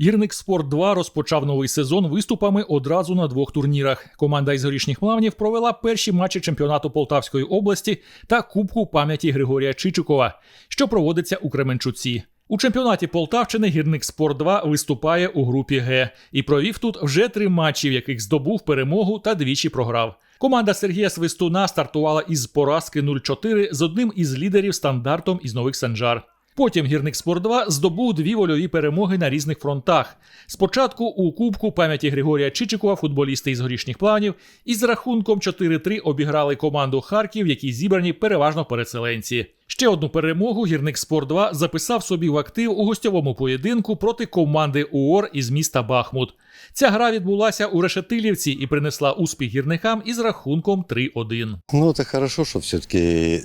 Гірник Спорт 2 розпочав новий сезон виступами одразу на двох турнірах. Команда із горішніх плавнів провела перші матчі чемпіонату Полтавської області та Кубку пам'яті Григорія Чичикова, що проводиться у Кременчуці. У чемпіонаті Полтавщини гірник Спорт 2 виступає у групі Г і провів тут вже три матчі, в яких здобув перемогу та двічі програв. Команда Сергія Свистуна стартувала із поразки 0-4 з одним із лідерів стандартом із нових Санжар. Потім гірник Спорт 2 здобув дві вольові перемоги на різних фронтах. Спочатку у Кубку пам'яті Григорія Чичикова футболісти із горішніх планів із рахунком 4-3 обіграли команду Харків, які зібрані переважно переселенці. Ще одну перемогу гірник Спорт 2 записав собі в актив у гостьовому поєдинку проти команди УОР із міста Бахмут. Ця гра відбулася у Решетилівці і принесла успіх гірникам із рахунком 3-1. Ну, это хорошо, что все-таки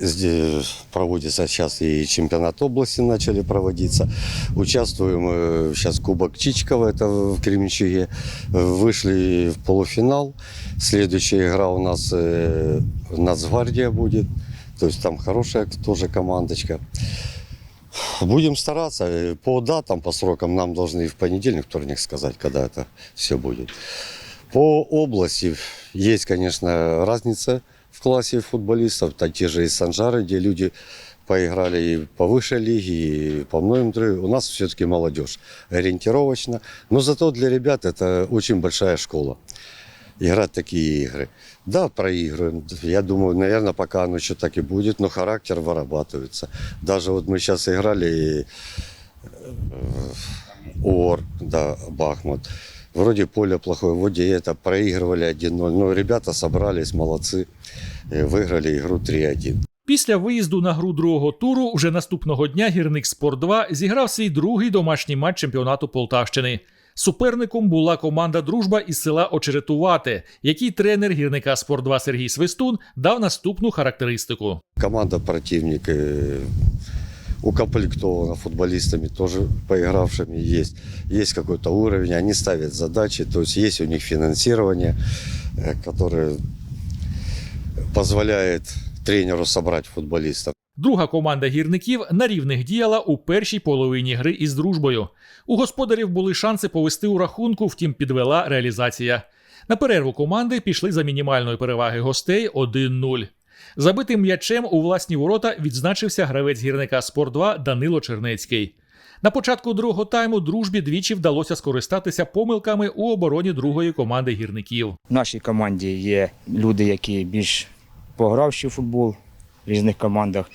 проводится сейчас и чемпионат области начали проводиться. Участвуем э, сейчас Кубок Чичкова, это в Кременчуге. Вышли в полуфинал. Следующая игра у нас э, Нацгвардия будет. То есть там хорошая тоже командочка. Будем стараться. Э, По датам, по срокам нам должны в понедельник, вторник сказать, когда это все будет. По области есть, конечно, разница в классе футболистов. Так те же из Санжары, где люди поиграли и по высшей лиге, и по многим другим. У нас все-таки молодежь ориентировочно. Но зато для ребят это очень большая школа. Играть такие игры. Да, проигрываем. Я думаю, наверное, пока оно еще так и будет, но характер вырабатывается. Даже вот мы сейчас играли э, ОР, да, Бахмут. Вроде поле плохое, вроде это проигрывали 1-0. Но ребята собрались, молодцы, э, выиграли игру 3-1. Після виїзду на гру другого туру вже наступного дня гірник Спорт 2 зіграв свій другий домашній матч чемпіонату Полтавщини. Суперником була команда Дружба із села Очеретувате, якій тренер гірника Спорт 2 Сергій Свистун дав наступну характеристику. Команда противник э, укомплектована футболистами, тоже поигравшими есть. Есть какой-то уровень, они ставят задачи, то есть есть у них финансирование, которое позволяет тренеру собрать футболистов. Друга команда гірників на рівних діяла у першій половині гри із дружбою. У господарів були шанси повести у рахунку, втім підвела реалізація. На перерву команди пішли за мінімальної переваги гостей 1-0. Забитим м'ячем у власні ворота відзначився гравець гірника Спорт 2 Данило Чернецький. На початку другого тайму дружбі двічі вдалося скористатися помилками у обороні другої команди гірників. В нашій команді є люди, які більш погравші в футбол різних командах.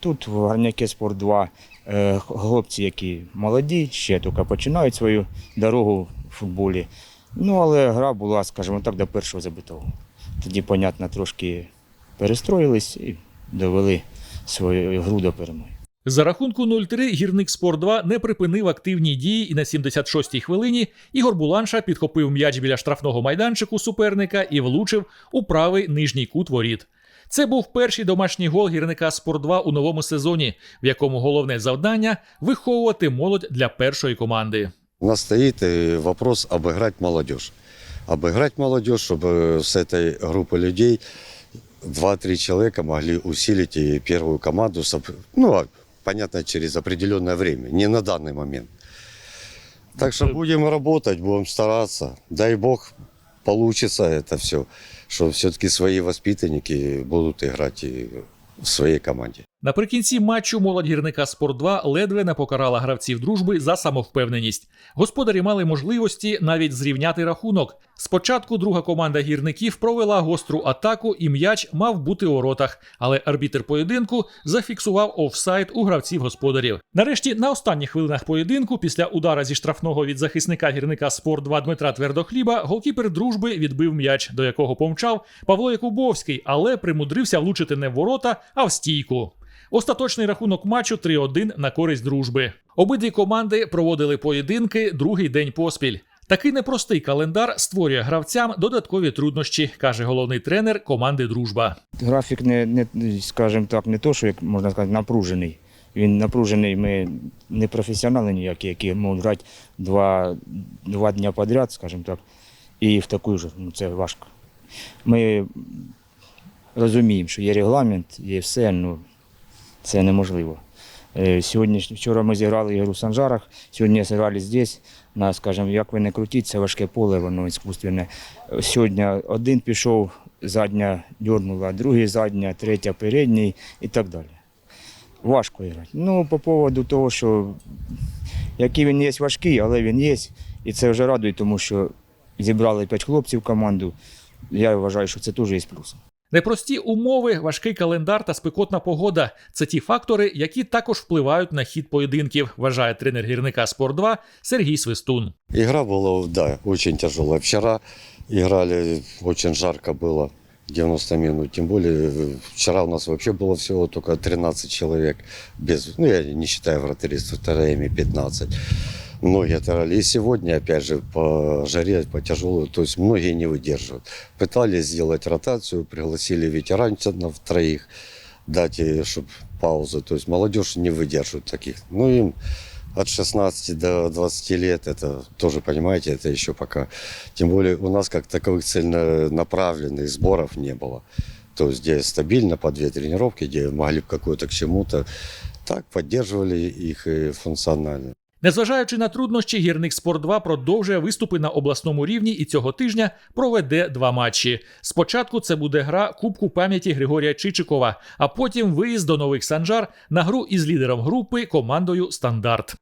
Тут в Гарняки Спорт 2 е, хлопці, які молоді, ще тільки починають свою дорогу в футболі. Ну, але гра була, скажімо так, до першого забитого. Тоді, понятно, трошки перестроїлись і довели свою гру до перемоги. За рахунку 0-3 гірник Спорт 2 не припинив активні дії, і на 76-й хвилині Ігор Буланша підхопив м'яч біля штрафного майданчику суперника і влучив у правий нижній кут воріт. Це був перший домашній гол гірника Спорт 2 у новому сезоні, в якому головне завдання виховувати молодь для першої команди. У нас стоит э, вопрос обыграть молодежь. Обыграть молодежь, чтобы с этой группы людей 2-3 человека могли усилить и первую команду, соб- ну, а, понятно, через определенное время, не на данный момент. Так что будем работать, будем стараться. Дай бог, получится это все, что все-таки свои воспитанники будут играть и в своей команде. Наприкінці матчу молодь гірника Спорт 2 ледве не покарала гравців дружби за самовпевненість. Господарі мали можливості навіть зрівняти рахунок. Спочатку друга команда гірників провела гостру атаку, і м'яч мав бути у воротах, але арбітер поєдинку зафіксував офсайд у гравців господарів. Нарешті, на останніх хвилинах поєдинку, після удара зі штрафного від захисника гірника Спорт 2 Дмитра Твердохліба, голкіпер дружби відбив м'яч, до якого помчав Павло Якубовський, але примудрився влучити не в ворота, а в стійку. Остаточний рахунок матчу 3-1 на користь дружби. Обидві команди проводили поєдинки другий день поспіль. Такий непростий календар створює гравцям додаткові труднощі, каже головний тренер команди Дружба. Графік не, не скажімо так, не то, що як можна сказати, напружений. Він напружений, ми не професіонали ніякі, які можуть грати два, два дні підряд, скажімо так, і в таку ж, ну це важко. Ми розуміємо, що є регламент, є все, ну це неможливо. Е, Сьогодні, вчора ми зіграли ігру в Санжарах, сьогодні зіграли здесь. На, скажімо, як ви не крутіть, це важке поле, воно іскусственне. Сьогодні один пішов, задня дьорнула, другий задня, третя передній і так далі. Важко грати. Ну, по поводу того, що який він є важкий, але він є. І це вже радує, тому що зібрали п'ять хлопців в команду. Я вважаю, що це теж є плюс. Непрості умови, важкий календар та спекотна погода це ті фактори, які також впливають на хід поєдинків, вважає тренер гірника Спорт 2 Сергій Свистун. Игра была, да, очень тяжелая. Вчера играли, очень жарко было, 90 минут. Тем более, э, вчера у нас вообще было всего только 13 человек. Без, ну, я не считаю вратарей с вратарями 15. Многие отыграли. И сегодня, опять же, по жаре, по тяжелой, то есть многие не выдерживают. Пытались сделать ротацию, пригласили ветеранцев троих, дать, чтобы паузу. То есть молодежь не выдерживает таких. Ну, им от 16 до 20 лет, это тоже, понимаете, это еще пока. Тем более у нас как таковых целенаправленных сборов не было. То есть где стабильно по две тренировки, где могли бы какое-то к чему-то. Так, поддерживали их функционально. Незважаючи на труднощі, гірник Спорт 2 продовжує виступи на обласному рівні і цього тижня проведе два матчі. Спочатку це буде гра Кубку пам'яті Григорія Чичикова, а потім виїзд до нових санжар на гру із лідером групи командою Стандарт.